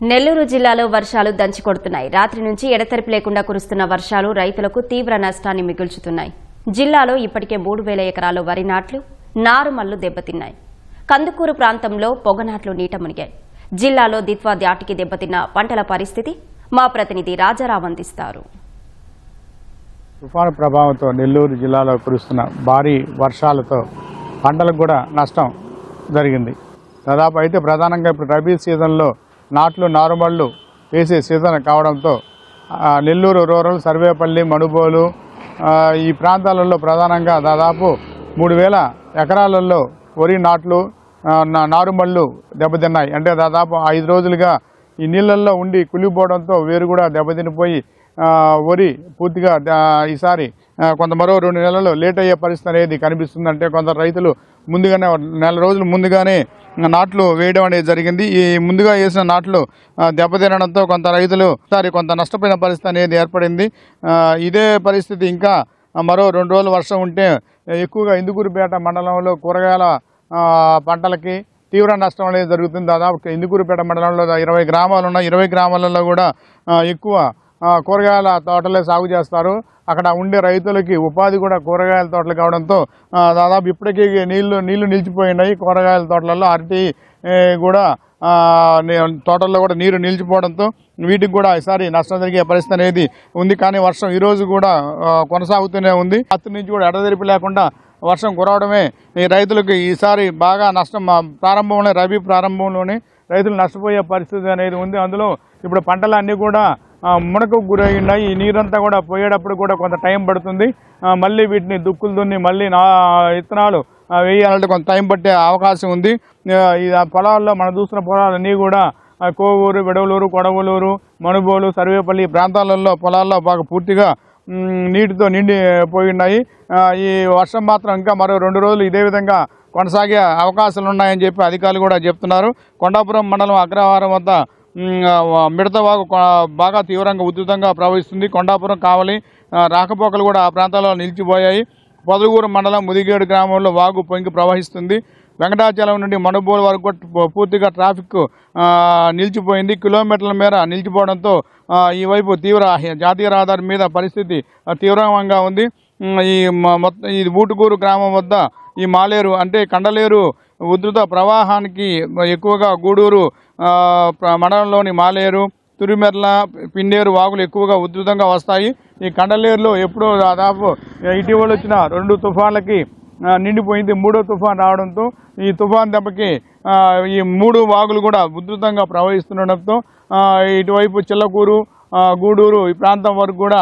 నెల్లూరు జిల్లాలో వర్షాలు దంచి కొడుతున్నాయి. రాత్రి నుంచి ఎడతెరిపి లేకుండా కురుస్తున్న వర్షాలు రైతులకు తీవ్ర నష్టాన్ని మిగుల్చుతున్నాయి. జిల్లాలో ఇప్పటికే మూడు వేల ఎకరాలు వరి నాట్లు నారుమల్లు దెబ్బతిన్నాయి. కందుకూరు ప్రాంతంలో పొగనాట్లు నీట మునిగాయి. జిల్లాలో దిత్వా దాటికి దెబ్బతిన్న పంటల పరిస్థితి మా ప్రతినిధి రాజారావు అందిస్తారు. తుఫాను ప్రభావంతో నెల్లూరు జిల్లాలో కురుస్తున్న భారీ వర్షాలతో పంటలకు కూడా నష్టం జరిగింది. దాదాపు అయితే ప్రధానంగా ఇప్పుడు రబీ సీజన్లో నాట్లు నారుమళ్ళు వేసే సీజన్ కావడంతో నెల్లూరు రూరల్ సర్వేపల్లి మణుబోలు ఈ ప్రాంతాలలో ప్రధానంగా దాదాపు మూడు వేల ఎకరాలలో వరి నాట్లు నారుమళ్ళు దెబ్బతిన్నాయి. అంటే దాదాపు ఐదు రోజులుగా ఈ నీళ్ళల్లో ఉండి కులిపోవడంతో వేరు కూడా దెబ్బతినిపోయి వరి పూర్తిగా ఈసారి కొంత మరో రెండు నెలల్లో లేట్ అయ్యే పరిస్థితి అనేది కనిపిస్తుంది అంటే కొంత రైతులు ముందుగానే నెల రోజులు ముందుగానే నాట్లు వేయడం అనేది జరిగింది. ఈ ముందుగా వేసిన నాట్లు దెబ్బతినడంతో కొంత రైతులు సారి కొంత నష్టపోయిన పరిస్థితి అనేది ఏర్పడింది. ఇదే పరిస్థితి ఇంకా మరో రెండు రోజులు వర్షం ఉంటే ఎక్కువగా ఇందుకూరుపేట మండలంలో కూరగాయల పంటలకి తీవ్ర నష్టం అనేది జరుగుతుంది. దాదాపు ఇందుకూరుపేట మండలంలో ఇరవై గ్రామాలు ఉన్నాయి. ఇరవై గ్రామాలలో కూడా ఎక్కువ కూరగాయల తోటలే సాగు చేస్తారు. అక్కడ ఉండే రైతులకి ఉపాధి కూడా కూరగాయల తోటలు కావడంతో దాదాపు ఇప్పటికీ నీళ్ళు నీళ్ళు నిలిచిపోయినాయి. కూరగాయల తోటలలో అరటి కూడా తోటల్లో కూడా నీరు నిలిచిపోవడంతో వీటికి కూడా ఈసారి నష్టం జరిగే పరిస్థితి అనేది ఉంది. కానీ వర్షం ఈరోజు కూడా కొనసాగుతూనే ఉంది. అత్తి నుంచి కూడా ఎడతెరిపి లేకుండా వర్షం కురవడమే ఈ రైతులకు ఈసారి బాగా నష్టం ప్రారంభంలోనే రబీ ప్రారంభంలోనే రైతులు నష్టపోయే పరిస్థితి అనేది ఉంది. అందులో ఇప్పుడు పంటలన్నీ కూడా మునకు గురై ఉన్నాయి ఈ నీరంతా కూడా పోయేటప్పుడు కూడా కొంత టైం పడుతుంది. మళ్ళీ వీటిని దుక్కులు దున్ని మళ్ళీ నా విత్తనాలు వేయాలంటే కొంత టైం పట్టే అవకాశం ఉంది. ఈ ఆ పొలాల్లో మనం చూసిన పొలాలన్నీ కూడా కోవూరు విడవలూరు కొడవలూరు మణుబోలు సర్వేపల్లి ఈ ప్రాంతాలలో పొలాల్లో బాగా పూర్తిగా నీటితో నిండి పోయి ఉన్నాయి ఈ వర్షం మాత్రం ఇంకా మరో రెండు రోజులు ఇదే విధంగా కొనసాగే అవకాశాలు ఉన్నాయని చెప్పి అధికారులు కూడా చెప్తున్నారు. కొండాపురం మండలం అగ్రహారం వద్ద మిడత వాగు బాగా తీవ్రంగా ఉధృతంగా ప్రవహిస్తుంది. కొండాపురం కావలి రాకపోకలు కూడా ఆ ప్రాంతాల్లో నిలిచిపోయాయి. పొదలగూరు మండలం ముదిగేడు గ్రామంలో వాగు పొంగి ప్రవహిస్తుంది. వెంకటాచలం నుండి మనుబోలు వరకు పూర్తిగా ట్రాఫిక్ నిలిచిపోయింది. కిలోమీటర్ల మేర నిలిచిపోవడంతో ఈ వైపు తీవ్ర జాతీయ రహదారి మీద పరిస్థితి తీవ్రంగా ఉంది. ఈ మొత్తం ఈ ఊటుకూరు గ్రామం వద్ద ఈ మాలేరు అంటే కండలేరు ఉధృత ప్రవాహానికి ఎక్కువగా గూడూరు మండలంలోని మాలేరు తురిమెర్ల పిండేరు వాగులు ఎక్కువగా ఉధృతంగా వస్తాయి. ఈ కండలేరులో ఎప్పుడో దాదాపు ఇటీవల వచ్చిన రెండు తుఫాన్లకి నిండిపోయింది. మూడో తుఫాన్ రావడంతో ఈ తుఫాన్ దెబ్బకి ఈ మూడు వాగులు కూడా ఉధృతంగా ప్రవహిస్తుండడంతో ఇటువైపు చిల్లకూరు గూడూరు ఈ ప్రాంతం వరకు కూడా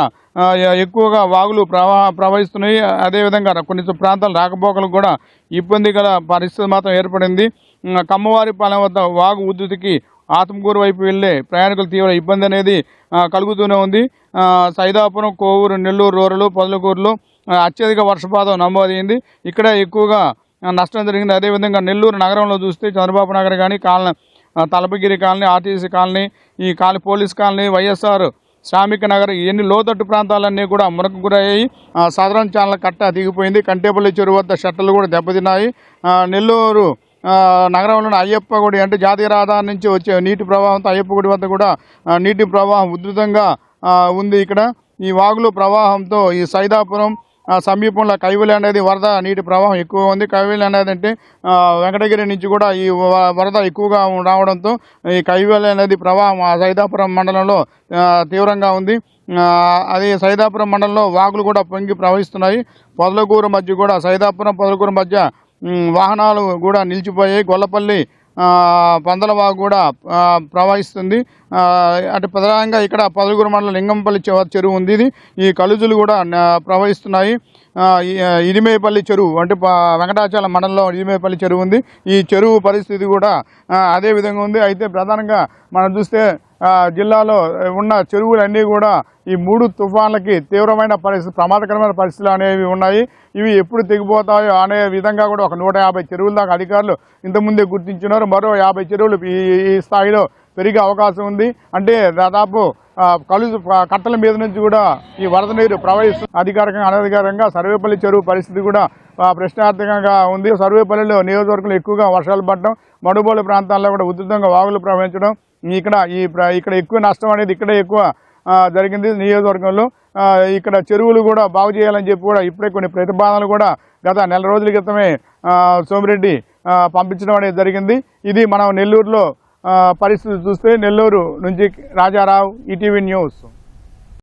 ఎక్కువగా వాగులు ప్రవా ప్రవహిస్తున్నాయి. అదేవిధంగా కొన్ని ప్రాంతాలు రాకపోకలకు కూడా ఇబ్బంది గల పరిస్థితి మాత్రం ఏర్పడింది. కమ్మవారిపాలెం వద్ద వాగు ఉధృతికి ఆత్మకూరు వైపు వెళ్ళే ప్రయాణికులు తీవ్ర ఇబ్బంది అనేది కలుగుతూనే ఉంది. సైదాపురం కోవూరు నెల్లూరు రూరలు పొదలకూరులో అత్యధిక వర్షపాతం నమోదైంది. ఇక్కడ ఎక్కువగా నష్టం జరిగింది. అదేవిధంగా నెల్లూరు నగరంలో చూస్తే చంద్రబాబు నగర్ కానీ colony Talapagiri colony RTC colony ఈ colony police colony YSR Shramika Nagar ఎన్ని లోతట్టు ప్రాంతాలన్నీ కూడా మునకు గురయ్యాయి ఆ, సదరన్ ఛానల్ కట్ట దిగిపోయింది కంటేపల్లి చెరువు వద్ద షట్టలు కూడా దెబ్బతిన్నాయి. నెల్లూరు నగరంలోని అయ్యప్ప గుడి అంటే జాతీయ రహదారి నుంచి వచ్చే నీటి ప్రవాహంతో అయ్యప్ప గుడి వద్ద కూడా నీటి ప్రవాహం ఉధృతంగా ఉంది ఇక్కడ. ఈ వాగులు ప్రవాహంతో ఈ సైదాపురం సమీపంలో కైవలి అనేది వరద నీటి ప్రవాహం ఎక్కువ ఉంది. కైవలి అనేది అంటే వెంకటగిరి నుంచి కూడా ఈ వరద ఎక్కువగా రావడంతో ఈ కైవలి అనేది ప్రవాహం ఆ సైదాపురం మండలంలో తీవ్రంగా ఉంది. అది సైదాపురం మండలంలో వాగులు కూడా పొంగి ప్రవహిస్తున్నాయి. పొదలకూరు మధ్య కూడా సైదాపురం పొదలకూరు మధ్య వాహనాలు కూడా నిలిచిపోయాయి. గొల్లపల్లి పందలవాగు కూడా ప్రవహిస్తుంది. అటు ప్రధానంగా ఇక్కడ పదలుగురు మండలం లింగంపల్లి చెరువు ఉంది ఇది. ఈ కలుజులు కూడా ప్రవహిస్తున్నాయి. ఆ, ఇదిమేపల్లి చెరువు అంటే వెంకటాచలం మండలంలో ఇదిమేపల్లి చెరువు ఉంది. ఈ చెరువు పరిస్థితి కూడా అదే విధంగా ఉంది. అయితే ప్రధానంగా మనం చూస్తే జిల్లాలో ఉన్న చెరువులన్నీ కూడా ఈ మూడు తుఫాన్లకి తీవ్రమైన పరిస్థితి ప్రమాదకరమైన పరిస్థితులు అనేవి ఉన్నాయి. ఇవి ఎప్పుడు తెగిపోతాయో అనే విధంగా కూడా ఒక నూట యాభై చెరువుల దాకా అధికారులు ఇంతకుముందే గుర్తించినారు. మరో యాభై చెరువులు ఈ స్థాయిలో పెరిగే అవకాశం ఉంది. అంటే దాదాపు కలుసు కట్టల మీద నుంచి కూడా ఈ వరద నీరు ప్రవహిస్తుంది అధికారికంగా అనధికారికంగా సర్వేపల్లి చెరువు పరిస్థితి కూడా ప్రశ్నార్థకంగా ఉంది. సర్వేపల్లిలో నియోజకవర్గంలో ఎక్కువగా వర్షాలు పడడం మడుబోలు ప్రాంతాల్లో కూడా ఉధృతంగా వాగులు ప్రవహించడం ఇక్కడ ఈ ప్ర- ఇక్కడ ఎక్కువ నష్టం అనేది ఇక్కడే ఎక్కువ జరిగింది నియోజకవర్గంలో. ఇక్కడ చెరువులు కూడా బాగు చేయాలని చెప్పి కూడా ఇప్పుడే కొన్ని ప్రతిపాదనలు కూడా గత నెల రోజుల క్రితమే సోమిరెడ్డి పంపించడం అనేది జరిగింది. ఇది మనం నెల్లూరులో పరిస్థితి చూస్తే నెల్లూరు నుంచి రాజారావు ఈటీవీ న్యూస్.